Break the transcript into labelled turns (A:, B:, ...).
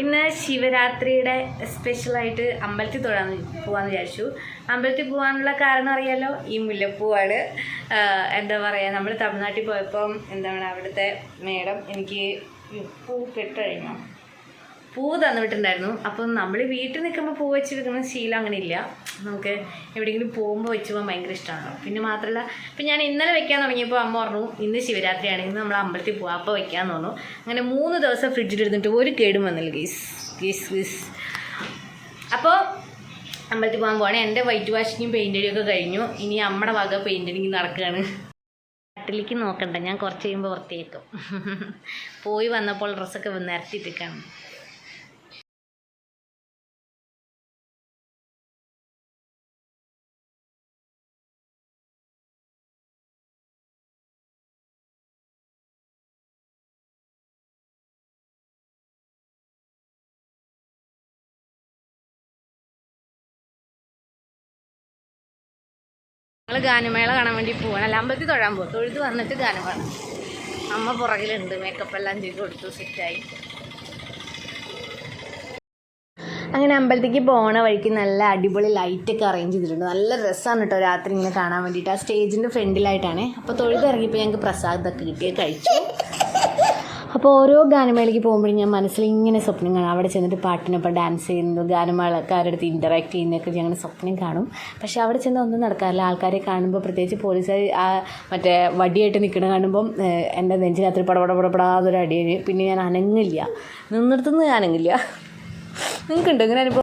A: ഇന്ന് ശിവരാത്രിയുടെ സ്പെഷ്യലായിട്ട് അമ്പലത്തിൽ തൊഴാൻ പോകാമെന്ന് വിചാരിച്ചു. അമ്പലത്തിൽ പോകാനുള്ള കാരണം അറിയാലോ? ഈ മുല്ലപ്പൂവാണ്. എന്താ പറയുക നമ്മൾ തമിഴ്നാട്ടിൽ പോയപ്പം എന്താണ് അവിടുത്തെ മേഡം എനിക്ക് പൂ കെട്ട് കഴിഞ്ഞു പൂ തന്നിട്ടുണ്ടായിരുന്നു. അപ്പം നമ്മൾ വീട്ടിൽ നിൽക്കുമ്പോൾ പൂ വെച്ച് വെക്കുന്ന ശീലം അങ്ങനെ ഇല്ല നമുക്ക് എവിടെയെങ്കിലും പോകുമ്പോൾ വെച്ച് പോകാൻ ഭയങ്കര ഇഷ്ടമാണ് പിന്നെ മാത്രമല്ല ഇപ്പം ഞാൻ ഇന്നലെ വെക്കാൻ തുടങ്ങിയപ്പോൾ അമ്മ പറഞ്ഞു ഇന്ന് ശിവരാത്രിയാണ് ഇന്ന് നമ്മൾ അമ്പലത്തിൽ പോകാം അപ്പോൾ വെക്കാമെന്ന് പറഞ്ഞു. അങ്ങനെ മൂന്ന് ദിവസം ഫ്രിഡ്ജിലിരുന്നിട്ട് ഒരു കേടും വന്നില്ല ഗീസ് ഗീസ് ഗീസ് അപ്പോൾ അമ്പലത്തിൽ പോകാൻ പോകണേ എന്റെ വൈറ്റ് വാഷിങ്ങും പെയിന്റടിയും ഒക്കെ കഴിഞ്ഞു. ഇനി അമ്മയുടെ വക പെയിന്റടിങ് നടക്കുകയാണ് നാട്ടിലേക്ക് നോക്കണ്ട ഞാൻ കുറച്ച് കഴിയുമ്പോൾ വൃത്തിയേക്കും. പോയി വന്നപ്പോൾ ഡ്രസ്സൊക്കെ നിരത്തിയിട്ടിരിക്കുകയാണ് ഗാനമേള കാണാൻ വേണ്ടി പോവാണ്. അല്ല അമ്പലത്തിൽ തൊഴാൻ പോകും തൊഴുത് വന്നിട്ട് ഗാനം കാണാം അമ്മ പുറകിലുണ്ട്. മേക്കപ്പ് എല്ലാം ചെയ്ത് കൊടുത്തു സെറ്റായി അങ്ങനെ അമ്പലത്തേക്ക് പോണ വഴിക്ക് നല്ല അടിപൊളി ലൈറ്റൊക്കെ അറേഞ്ച് ചെയ്തിട്ടുണ്ട്. നല്ല രസമാണ് കേട്ടോ രാത്രി ഇങ്ങനെ കാണാൻ വേണ്ടിയിട്ട്. ആ സ്റ്റേജിന്റെ ഫ്രണ്ടിലായിട്ടാണ്. അപ്പോൾ തൊഴുത് ഇറങ്ങിയപ്പോൾ ഞങ്ങൾക്ക് പ്രസാദമൊക്കെ കിട്ടിയത് കഴിച്ചു. അപ്പോൾ ഓരോ ഗാനമേളയ്ക്ക് പോകുമ്പോഴും ഞാൻ മനസ്സിൽ ഇങ്ങനെ സ്വപ്നം കാണും. അവിടെ ചെന്നിട്ട് പാട്ടിനൊപ്പം ഡാൻസ് ചെയ്യുന്നു ഗാനമേളക്കാരുടെ അടുത്ത് ഇന്ററാക്ട് ചെയ്യുന്നതൊക്കെ ഞങ്ങൾ സ്വപ്നം കാണും. പക്ഷേ അവിടെ ചെന്ന് ഒന്നും നടക്കാറില്ല. ആൾക്കാരെ കാണുമ്പോൾ പ്രത്യേകിച്ച് പോലീസുകാർ ആ മറ്റേ വടിയായിട്ട് നിൽക്കണ കാണുമ്പം ഏഹ്, എന്റെ നെഞ്ചിനകത്ത് പടപട പടപടാതൊരു പിന്നെ ഞാൻ അനങ്ങില്ല. നിന്നിടത്തുനിന്ന് അനങ്ങില്ല നിങ്ങൾക്കുണ്ടോ ഇങ്ങനെ അനുഭവം?